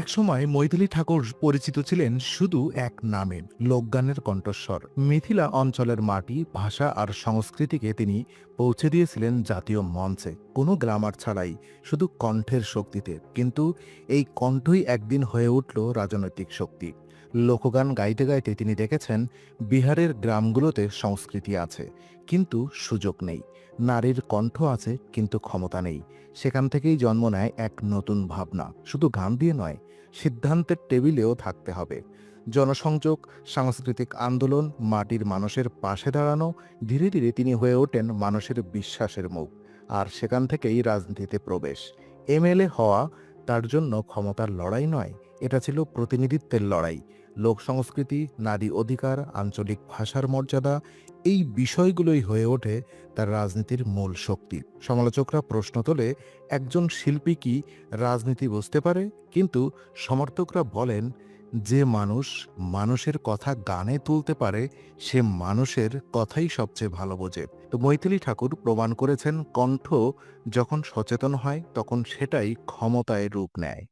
একসময় মৈথিলি ঠাকুর পরিচিত ছিলেন শুধু এক নামে, লোকগানের কণ্ঠস্বর। মিথিলা অঞ্চলের মাটি, ভাষা আর সংস্কৃতিকে তিনি পৌঁছে দিয়েছিলেন জাতীয় মঞ্চে। কোনো গ্রামার ছাড়াই, শুধু কণ্ঠের শক্তিতে। কিন্তু এই কণ্ঠই একদিন হয়ে উঠল রাজনৈতিক শক্তি। লোকগান গাইতে গাইতে তিনি দেখেছেন বিহারের গ্রামগুলোতে সংস্কৃতি আছে, কিন্তু সুযোগ নেই। নারীর কণ্ঠ আছে, কিন্তু ক্ষমতা নেই। সেখান থেকেই জন্ম নেয় এক নতুন ভাবনা। শুধু গান দিয়ে নয়, সিদ্ধান্তের টেবিলেও থাকতে হবে। জনসংযোগ, সাংস্কৃতিক আন্দোলন, মাটির মানুষের পাশে দাঁড়ানো, ধীরে ধীরে তিনি হয়ে ওঠেন মানুষের বিশ্বাসের মুখ। আর সেখান থেকেই রাজনীতিতে প্রবেশ। এমএলএ হওয়া তার জন্য ক্ষমতার লড়াই নয়, এটা ছিল প্রতিনিধিত্বের লড়াই। লোক সংস্কৃতি, নারী অধিকার, আঞ্চলিক ভাষার মর্যাদা, এই বিষয়গুলোই হয়ে ওঠে তার রাজনীতির মূল শক্তি। সমালোচকরা প্রশ্ন তোলে, একজন শিল্পী কি রাজনীতি বুঝতে পারে? কিন্তু সমর্থকরা বলেন যে মানুষ মানুষের কথা গানে তুলতে পারে, সে মানুষের কথাই সবচেয়ে ভালো বোঝে। তো মৈথিলি ঠাকুর প্রমাণ করেছেন কণ্ঠ যখন সচেতন হয়, তখন সেটাই ক্ষমতায় রূপ নেয়।